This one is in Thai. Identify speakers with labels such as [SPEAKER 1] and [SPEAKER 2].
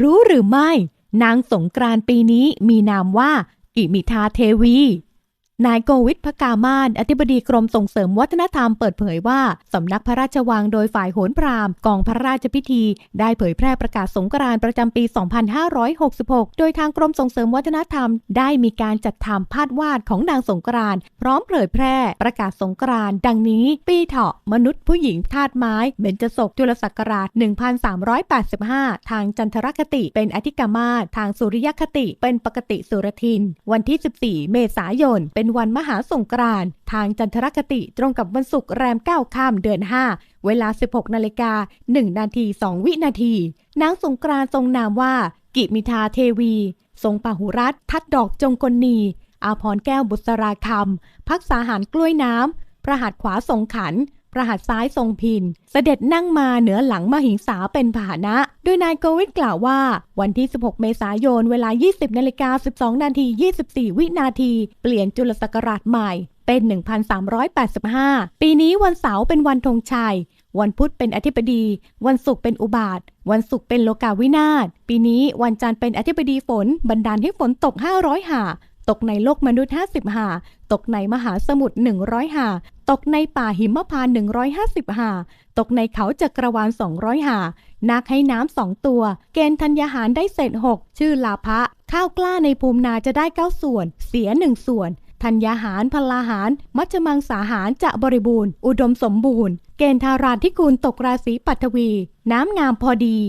[SPEAKER 1] รู้หรือไม่ นางสงกรานต์ปีนี้มีนามว่า กิมิทาเทวี นายโกวิทพกามาศอธิบดีกรมส่งเสริมวัฒนธรรมเปิดเผยว่า สำนักพระราชวังโดยฝ่ายโหนพราหมณ์กองพระราชพิธี ได้เผยแพร่ประกาศสงกรานต์ประจำปี 2566 โดยทางกรมส่งเสริมวัฒนธรรม ได้มีการจัดทำภาพวาดของนางสงกรานต์พร้อมเผยแพร่ประกาศสงกรานต์ดังนี้ ปีเถาะมนุษย์ผู้หญิงธาตุไม้เบญจศกจุลศักราช 1385 ทางจันทรคติเป็นอธิกามาทางสุริยคติเป็นปกติสุรทิน วันที่ 14 เมษายนเป็นวันมหาสงกรานต์ทางจันทรคติตรงกับวันศุกร์แรม9ค่ำเดือน 5 เวลา 16 นาฬิกา 1 นาที 2 วินาที นางสงกรานต์ทรงนามว่า กิมิทาเทวี ทรงปาหุรัตทัดดอกจงกลนี อาพรแก้วบุษราคำ พักษาหารกล้วยน้ำ ประหัตถ์ขวาทรงขัน ประหัตซ้ายทรงพิน เสด็จนั่งมาเหนือหลังมหิงสาเป็นพาหนะ โดยนายโกวิทกล่าวว่า วันที่ 16 เมษายน เวลา 20นาฬิกา12 นาที 24 วินาที เปลี่ยนจุลศักราชใหม่เป็น 1,385 ปีนี้วันเสาร์เป็นวันธงชัย วันพุธเป็นอธิบดี วันศุกร์เป็นอุบาท วันศุกร์เป็นโลกาวินาศ ปีนี้วันจันทร์เป็นอธิบดีฝน บันดาลให้ฝนตก 500 หา ตกในโลกมนุษย์ 50 หา ตกในมหาสมุทร 100 หา ตกในป่าหิมพานต์150 หา ตกในเขาจักรวาล 200 หา นาคให้น้ำสองตัว เกณฑ์ธัญญาหารได้เศษ6ชื่อลาภะ ข้าวกล้าในภูมินาจะได้ 9 ส่วน เสีย1ส่วนธัญญาหารพลาหาร มัชมังสาหารจะบริบูรณ์ อุดมสมบูรณ์ เกณฑ์ทาราธิกูลตกราศีปัทวี น้ำงามพอดี